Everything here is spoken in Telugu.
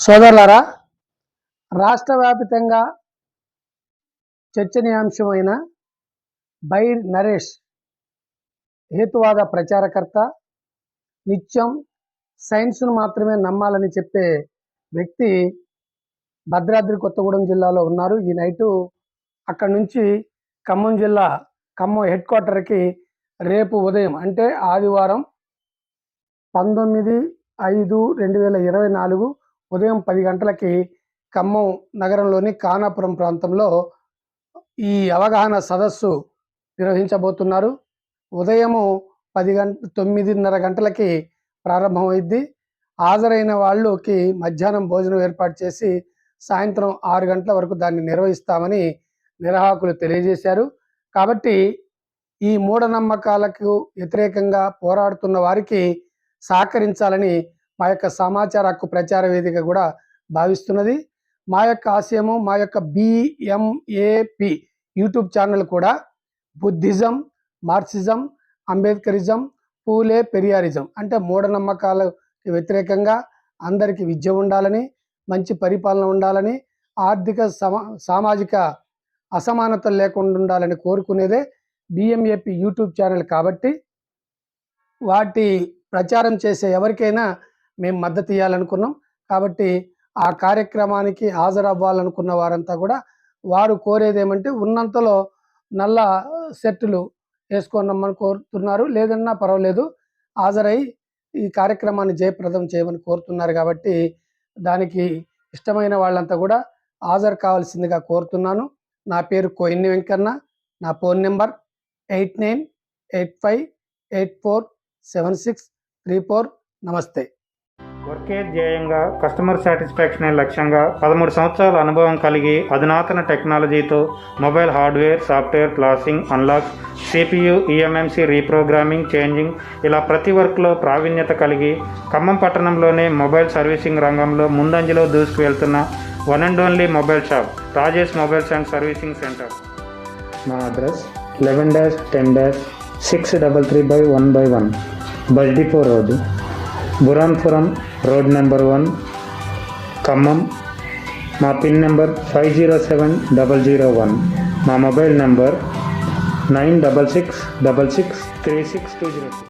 సోదరులారా రాష్ట్ర వ్యాపితంగా చర్చనీయాంశమైన బైర్ నరేష్ హేతువాద ప్రచారకర్త నిత్యం సైన్స్ను మాత్రమే నమ్మాలని చెప్పే వ్యక్తి భద్రాద్రి కొత్తగూడెం జిల్లాలో ఉన్నారు. ఈ నైటు అక్కడి నుంచి ఖమ్మం జిల్లా ఖమ్మం హెడ్ క్వార్టర్కి రేపు ఉదయం అంటే ఆదివారం పంతొమ్మిది ఐదు రెండు వేల ఇరవై నాలుగు ఉదయం పది గంటలకి ఖమ్మం నగరంలోని కానాపురం ప్రాంతంలో ఈ అవగాహన సదస్సు నిర్వహించబోతున్నారు. ఉదయము పది గంట తొమ్మిదిన్నర గంటలకి ప్రారంభమైద్ది. హాజరైన వాళ్ళకి మధ్యాహ్నం భోజనం ఏర్పాటు చేసి సాయంత్రం ఆరు గంటల వరకు దాన్ని నిర్వహిస్తామని నిర్వాహకులు తెలియజేశారు. కాబట్టి ఈ మూఢనమ్మకాలకు వ్యతిరేకంగా పోరాడుతున్న వారికి సహకరించాలని మా యొక్క సమాచార హక్కు ప్రచార వేదిక కూడా భావిస్తున్నది. మా యొక్క ఆశయము మా యొక్క బిఎంఏపి యూట్యూబ్ ఛానల్ కూడా Buddhism Marxism Ambedkarism Phule Periyarism అంటే మూఢనమ్మకాలకు వ్యతిరేకంగా అందరికీ విద్య ఉండాలని మంచి పరిపాలన ఉండాలని ఆర్థిక సమా సామాజిక అసమానతలు లేకుండా ఉండాలని కోరుకునేదే బిఎంఏపి యూట్యూబ్ ఛానల్ కాబట్టి వాటి ప్రచారం చేసే ఎవరికైనా మేము మద్దతు ఇవ్వాలనుకున్నాం కాబట్టి ఆ కార్యక్రమానికి హాజరవ్వాలనుకున్న వారంతా కూడా వారు కోరేది ఏమంటే ఉన్నంతలో నల్ల సెట్టులు వేసుకున్నామని కోరుతున్నారు. లేదన్నా పర్వాలేదు. హాజరై ఈ కార్యక్రమాన్ని జయప్రదం చేయమని కోరుతున్నారు కాబట్టి దానికి ఇష్టమైన వాళ్ళంతా కూడా హాజరు కావాల్సిందిగా కోరుతున్నాను. నా పేరు కోయిన్ని వెంకన్న. నా phone number eight nine eight five eight four seven six three four. నమస్తే. వర్కే ధ్యేయంగా కస్టమర్ సాటిస్ఫాక్షనే లక్ష్యంగా పదమూడు సంవత్సరాల అనుభవం కలిగి అధునాతన టెక్నాలజీతో mobile hardware software క్లాసింగ్ unlock CPU eMMC reprogramming changing ఇలా ప్రతి వర్క్లో ప్రావీణ్యత కలిగి ఖమ్మం పట్టణంలోనే మొబైల్ సర్వీసింగ్ రంగంలో ముందంజలో దూసుకువెళ్తున్న one and only mobile shop Rajesh mobiles and servicing centre మా address eleven dash ten dash six double three by one by one bus depot road Buranpuram road number one खम पि number five zero seven double zero one mobile number nine double six double six three six two zero